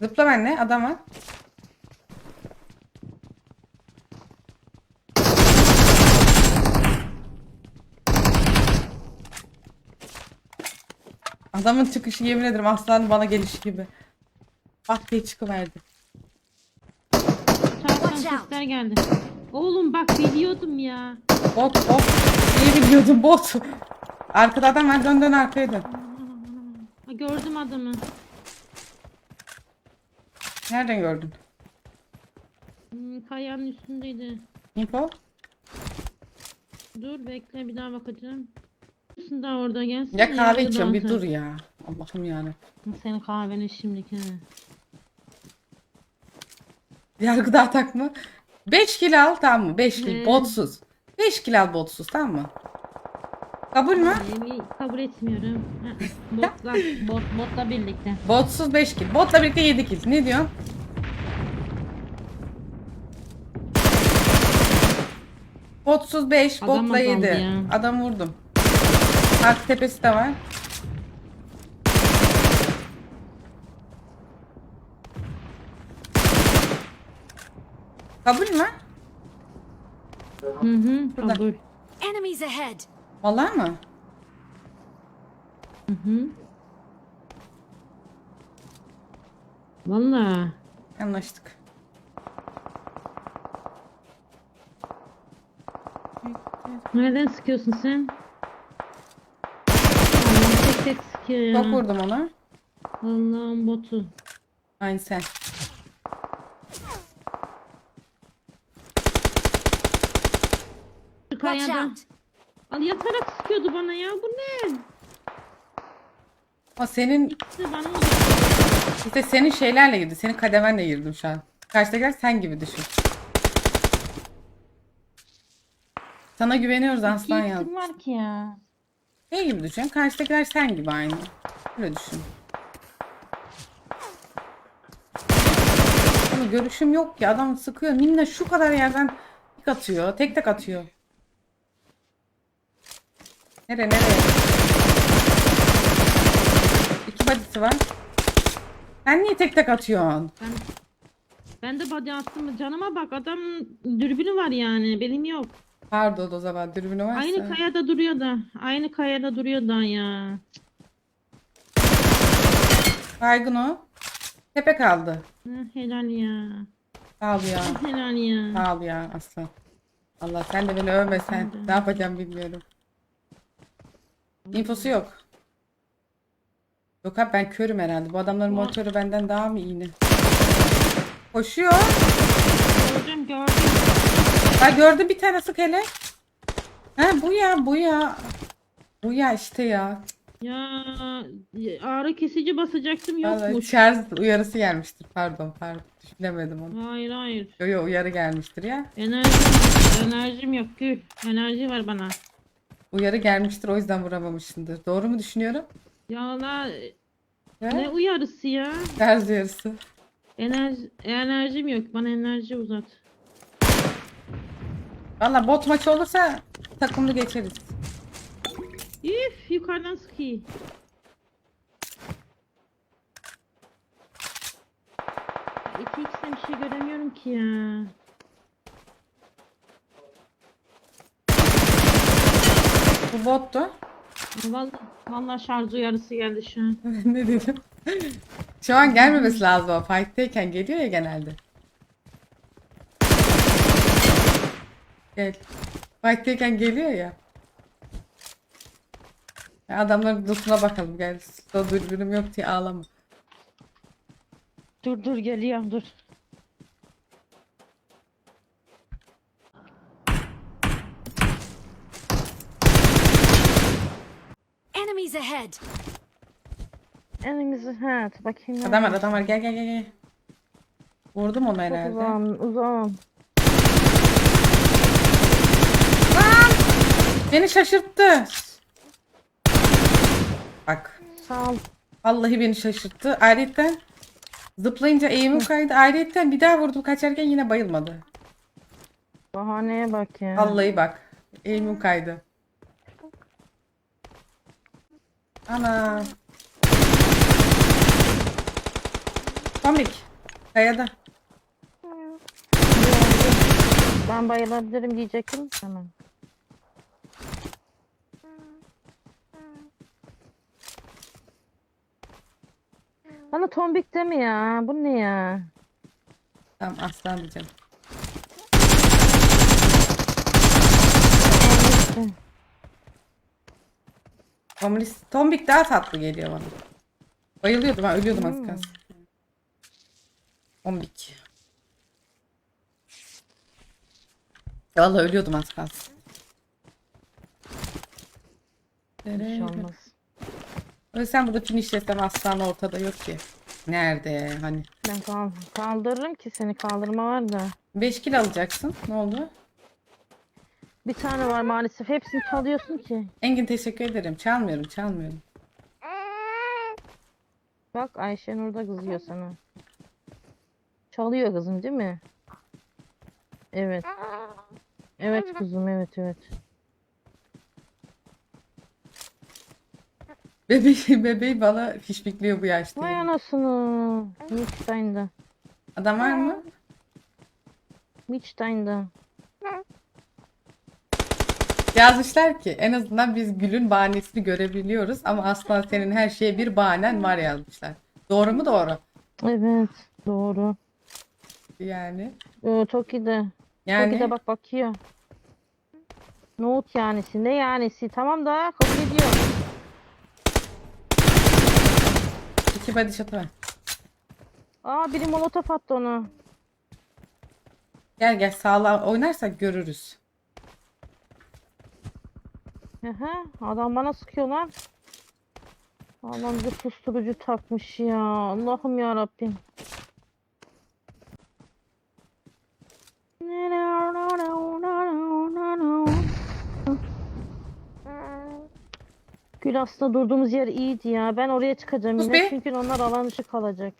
Zıpla benimle adam var. Adamın çıkışı yemin ederim aslanın bana gelişi gibi. Bak diye çıkıverdi. Out. sesler geldi. Oğlum bak biliyordum ya. Bot bot. İyi biliyordun bot. Arkada adam var dön dön arkaya dön. Ha, gördüm adamı. Nereden gördün? Hmm, kayanın üstündeydi. Info? Dur bekle bir daha bakacağım. Üstünde orada gelsin. Ya kahve içiyorum bir dur ya. Allah'ım yani. Senin kahveni şimdiki. Yargıda atak mı? 5 kilo al tamam mı? 5 kilo botsuz. 5 kilo al botsuz tamam mı? Kabul mü? Yemeği kabul etmiyorum. Ha, Botla, bot, botla birlikte. Botsuz 5 kilo. Botla birlikte 7 kilo. Ne diyorsun? Botsuz 5, Adam botla azaldı 7. ya. Adam vurdum. Ark tepesi de var. Kabul mü? Hı hı Burada. kabul. Enemies ahead! Vallahi mı? Hı hı. Valla. Anlaştık. Nereden sıkıyorsun sen? Tek tek sıkıyor ya. Çok vurdum ona. Allah'ın botu. Aynı sen. Şu Watch kayada. out! Al yatarak sıkıyordu bana ya. Bu ne? O senin İşte bana o işte senin şeylerle girdi. Senin kademenle girdim şu an. Karşıdakiler sen gibi düşün. Sana güveniyoruz aslan ya. Kim var ki ya? Ne gibi düşün? Karşıdakiler sen gibi aynı. Öyle düşün. Ama görüşüm yok ki. Adam sıkıyor. Minna şu kadar yerden tek atıyor. Tek tek atıyor. Nere nereye? İki badisi var. Sen niye tek tek atıyorsun? Ben ben de body attım. Canıma bak adam dürbünü var yani. Benim yok. Pardon o zaman dürbünü varsa. Aynı kayada duruyor da. Aynı kayada duruyor da ya. Baygın o. Tepe kaldı. Helal ya. Sağ ol ya. Helal ya. Sağ ol ya aslan. Allah sen de beni övmesen ne yapacağım bilmiyorum. İnfosu yok. Yok abi ben körüm herhalde. Bu adamların motoru benden daha mı iyi ne? Koşuyor. Gördüm gördüm. Ha gördüm bir tane sık hele. Ha bu ya bu ya. Bu ya işte ya. Ya ağrı kesici basacaktım Vallahi yokmuş. şarj uyarısı gelmiştir. Pardon pardon. Düşünemedim onu. Hayır hayır. Yo yo uyarı gelmiştir ya. Enerjim, enerjim yok Gül. Enerji var bana. Uyarı gelmiştir o yüzden vuramamışsındır. Doğru mu düşünüyorum? Ya la He? ne uyarısı ya? Şarj uyarısı. Enerji, enerjim yok. Bana enerji uzat. Valla bot maçı olursa takımlı geçeriz. Üf yukarıdan sıkıyor. İki ikisinden bir şey göremiyorum ki ya. Bu bottu. Vallahi, vallahi şarj uyarısı geldi şu an. ne dedim? Şu an gelmemesi lazım o. Fight'teyken geliyor ya genelde. Gel. Fight'teyken geliyor ya. Ya Adamların dutuna bakalım gel. O dürbünüm yok diye ağlama. Dur dur geliyorum dur. Enemies ahead! Elimizi hat. Bakayım. Adam var adam var gel gel gel gel. Vurdum onu herhalde. uzağım, uzağım. Beni şaşırttı. Bak. Sağ ol. Vallahi beni şaşırttı. Ayrıca zıplayınca eğimim kaydı. Ayrıca bir daha vurdum kaçarken yine bayılmadı. Bahaneye bak ya. Vallahi bak. Eğimim kaydı. Ana. Komik. Kayada. Ben bayılabilirim diyecektim. Tamam. Bana tombik deme ya. Bu ne ya? Tamam aslan diyeceğim. Komünist. Tombik daha tatlı geliyor bana. Bayılıyordum ha ölüyordum az Hmm. kalsın. Tombik. Vallahi ölüyordum az kalsın. Bir şey olmaz. Ölsem burada finishlesem aslan ortada yok ki. Nerede hani? Ben kal kaldırırım ki seni kaldırma var da. 5 kilo alacaksın. Ne oldu? Bir tane var maalesef. Hepsini çalıyorsun ki. Engin teşekkür ederim. Çalmıyorum, çalmıyorum. Bak Ayşenur da kızıyor sana. Çalıyor kızım değil mi? Evet. Evet kızım evet evet. Bebeği, bebeği bana fişfikliyor bu yaşta. Vay anasını. Midstein'da. Adam var mı? Midstein'da. Yazmışlar ki en azından biz Gül'ün bahanesini görebiliyoruz ama asla senin her şeye bir bahanen var yazmışlar. Doğru mu doğru? Evet doğru. Yani. Ee, Toki'de. Yani Toki'de bak bakıyor. Nohut yanesi. Ne yanesi? Tamam da kabul ediyor. iki body shot'u var. Aa biri molotof attı onu. Gel gel sağlam oynarsak görürüz. Aha, adam bana sıkıyor lan. Adam bize susturucu takmış ya. Allah'ım ya Rabbim. Gül aslında durduğumuz yer iyiydi ya. Ben oraya çıkacağım Sus yine be. çünkü onlar alan dışı kalacak.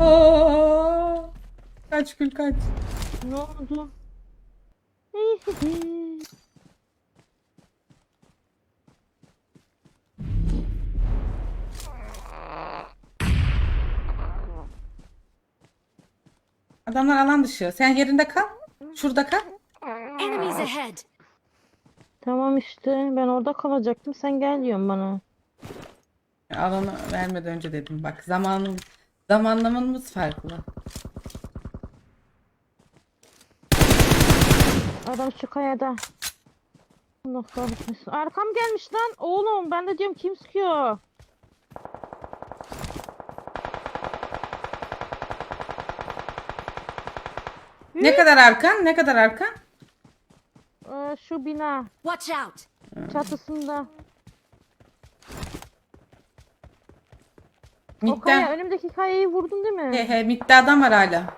Aa! Kaç Gül kaç. Ne oldu? Adamlar alan dışı. Sen yerinde kal. Şurada kal. Enemies ahead! Tamam işte ben orada kalacaktım. Sen gel diyorsun bana. Alanı vermeden önce dedim. Bak zamanım zamanlamamız farklı. Adam şu kayada. Arkam gelmiş lan. Oğlum ben de diyorum kim sıkıyor? Ne kadar arkan? Ne kadar arkan? Ee, şu bina Watch out! çatısında. O kaya Mid'den. önümdeki kayayı vurdun değil mi? He he mid'de adam var hala.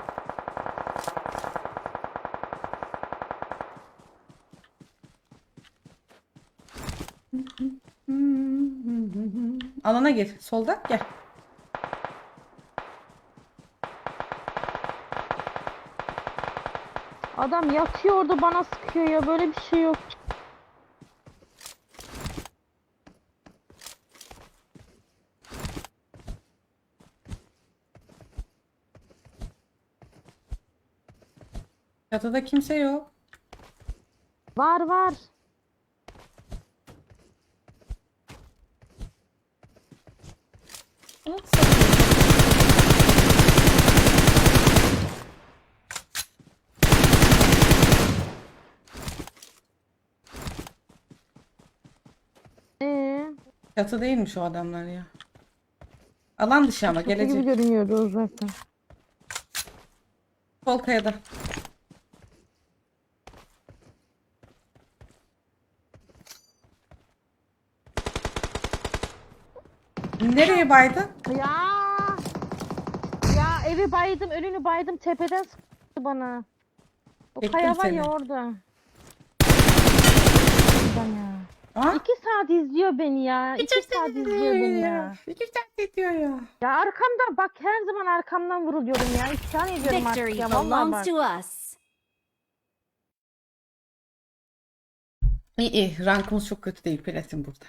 Alana gir. Solda gel. Adam yatıyor orada bana sıkıyor ya böyle bir şey yok. Çatıda kimse yok. Var var. Ee, Çatı değilmiş o adamlar ya. Alan dışı ama çatı gibi gelecek. görünüyordu uzaktan. Sol kayada. Nereye baydın? Ya. Ya evi baydım, önünü baydım, tepeden sıktı bana. O Çektim kaya var seni. ya orada. Aa, İki saat izliyor beni ya. İki saat izliyor beni ya. İki saat ediyor ya. Ya arkamdan bak her zaman arkamdan vuruluyorum ya. İsyan ediyorum artık ya. Vallahi belongs bak. to us! İyi iyi. Rankımız çok kötü değil. Platin burada.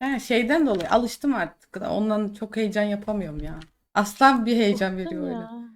Yani şeyden dolayı alıştım artık. Ondan çok heyecan yapamıyorum ya. Aslan bir heyecan veriyor öyle. Ya.